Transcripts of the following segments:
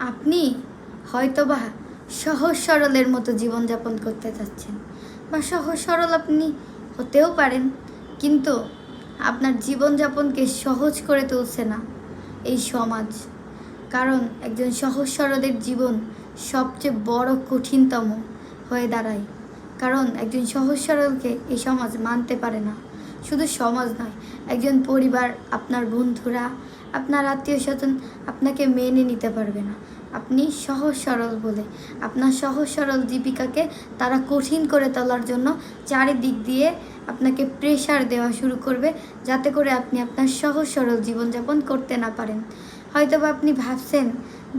আপনি হয়তোবা সহজ সরলের মতো জীবনযাপন করতে চাচ্ছেন বা সহজ সরল আপনি হতেও পারেন, কিন্তু আপনার জীবনযাপনকে সহজ করে তুলছে না এই সমাজ। কারণ একজন সহজ সরলের জীবন সবচেয়ে বড় কঠিনতম হয়ে দাঁড়ায়। কারণ একজন সহজ সরলকে এই সমাজ মানতে পারে না। শুধু সমাজ নয়, একজন পরিবার, আপনার বন্ধুরা, আপনার আত্মীয় স্বজন আপনাকে মেনে নিতে পারবে না। আপনি সহজ সরল বলে, আপনার সহজ সরল জীবিকাকে তারা কঠিন করে তোলার জন্য চারিদিক দিয়ে আপনাকে প্রেশার দেওয়া শুরু করবে, যাতে করে আপনি আপনার সহজ সরল জীবনযাপন করতে না পারেন। হয়তো বা আপনি ভাবছেন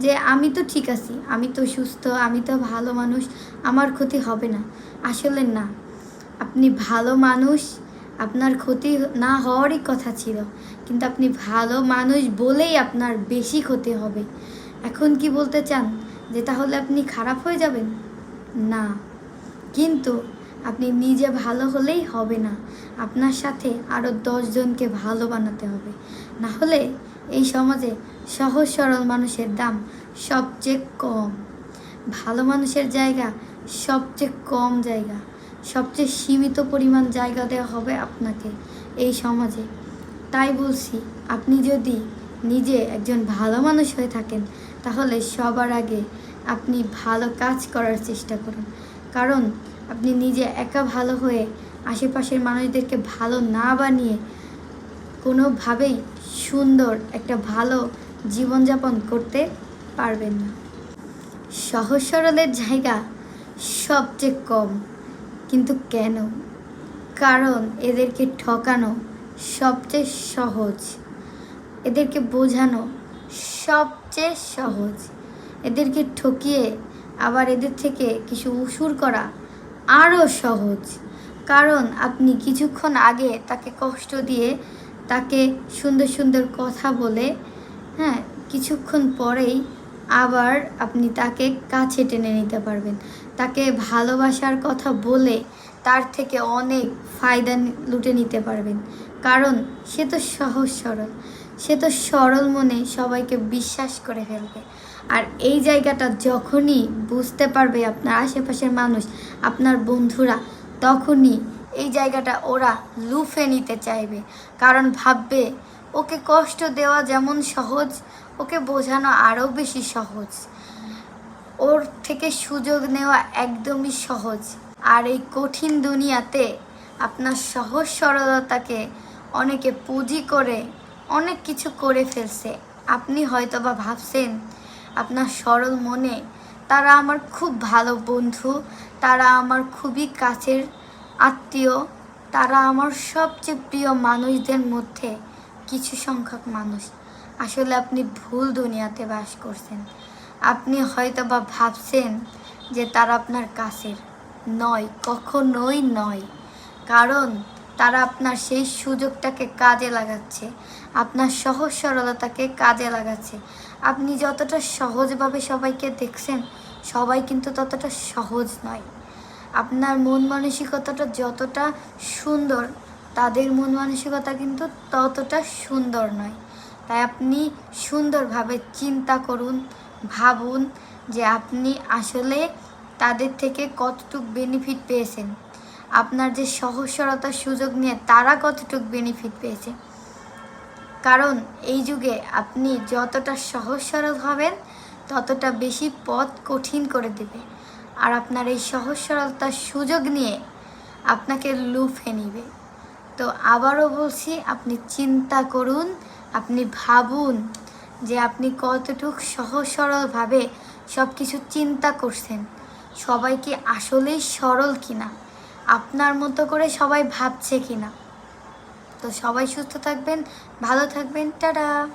যে, আমি তো ঠিক আছি, আমি তো সুস্থ, আমি তো ভালো মানুষ, আমার ক্ষতি হবে না। আসলে না। আপনি ভালো মানুষ আপনার ক্ষতি না হওয়ারই কথা ছিল। কিন্তু আপনি ভালো মানুষ বলেই আপনার বেশি ক্ষতি হবে। এখন কি বলতে চান যে তাহলে আপনি খারাপ হয়ে যাবেন? না। কিন্তু আপনি নিজে ভালো হলেই হবে না। আপনার সাথে আরও দশজনকে ভালো বানাতে হবে। না হলে এই সমাজে সহজ সরল মানুষের দাম সবচেয়ে কম। ভালো মানুষের জায়গা সবচেয়ে কম জায়গা। সবচেয়ে সীমিত পরিমাণ জায়গা দেওয়া হবে আপনাকে এই সমাজে। তাই বলছি, আপনি যদি নিজে একজন ভালো মানুষ হয়ে থাকেন, তাহলে সবার আগে আপনি ভালো কাজ করার চেষ্টা করুন। কারণ আপনি নিজে একা ভালো হয়ে আশেপাশের মানুষদেরকে ভালো না বানিয়ে কোনোভাবেই সুন্দর একটা ভালো জীবনযাপন করতে পারবেন না। সহজ সরলের জায়গা সবচেয়ে কম। কিন্তু কেন? কারণ এদেরকে ঠকানো সবচেয়ে সহজ। এদেরকে বোঝানো সবচেয়ে সহজ। এদেরকে ঠকিয়ে আবার এদের থেকে কিছু উসুর করা আরও সহজ। কারণ আপনি কিছুক্ষণ আগে তাকে কষ্ট দিয়ে তাকে সুন্দর সুন্দর কথা বলে হ্যাঁ কিছুক্ষণ পরেই আবার আপনি তাকে কাছে টেনে নিতে পারবেন। তাকে ভালোবাসার কথা বলে তার থেকে অনেক ফায়দা লুটে নিতে পারবেন। কারণ সে তো সহজ সরল। সে তো সরল মনে সবাইকে বিশ্বাস করে ফেলবে। আর এই জায়গাটা যখনই বুঝতে পারবে আপনার আশেপাশের মানুষ, আপনার বন্ধুরা, তখনই এই জায়গাটা ওরা লুফে নিতে চাইবে। কারণ ভাববে, ওকে কষ্ট দেওয়া যেমন সহজ, ওকে বোঝানো আরও বেশি সহজ। ওর থেকে সুযোগ নেওয়া একদমই সহজ। আর এই কঠিন দুনিয়াতে আপনার সহজ সরলতাকে অনেকে পুঁজি করে অনেক কিছু করে ফেলছে। আপনি হয়তোবা ভাবছেন, আপনার সরল মনে, তারা আমার খুব ভালো বন্ধু, তারা আমার খুবই কাছের আত্মীয়, তারা আমার সবচেয়ে প্রিয় মানুষদের মধ্যে কিছু সংখ্যক মানুষ। আসলে আপনি ভুল দুনিয়াতে বাস করছেন। আপনি হয়তো বা ভাবছেন যে তারা আপনার কাছের। নয়, কখনোই নয়। কারণ তারা আপনার সেই সুযোগটাকে কাজে লাগাচ্ছে। আপনার সহজ সরলতাকে কাজে লাগাচ্ছে। আপনি যতটা সহজভাবে সবাইকে দেখছেন, সবাই কিন্তু ততটা সহজ নয়। আপনার মন মানসিকতাটা যতটা সুন্দর, তাদের মন মানসিকতা কিন্তু ততটা সুন্দর নয়। তাই আপনি সুন্দরভাবে চিন্তা করুন ভাবুন যে আপনি আসলে তাদের থেকে কতটুক বেনিফিট পেয়েছেন। আপনার যে সহজ সরলতার সুযোগ নিয়ে তারা কতটুক বেনিফিট পেয়েছে। কারণ এই যুগে আপনি যতটা সহজ সরল হবেন, ততটা বেশি পথ কঠিন করে দেবে। আর আপনার এই সহজ সরলতার সুযোগ নিয়ে আপনাকে লুফে নিবে। তো আবারও বলছি, আপনি চিন্তা করুন, আপনি ভাবুন যে আপনি কতটুকু সহজ সরলভাবে সব কিছু চিন্তা করছেন, সবাই কি আসলেই সরল কিনা? আপনার মতো করে সবাই ভাবছে কিনা? তো সবাই সুস্থ থাকবেন, ভালো থাকবেন, টাটা!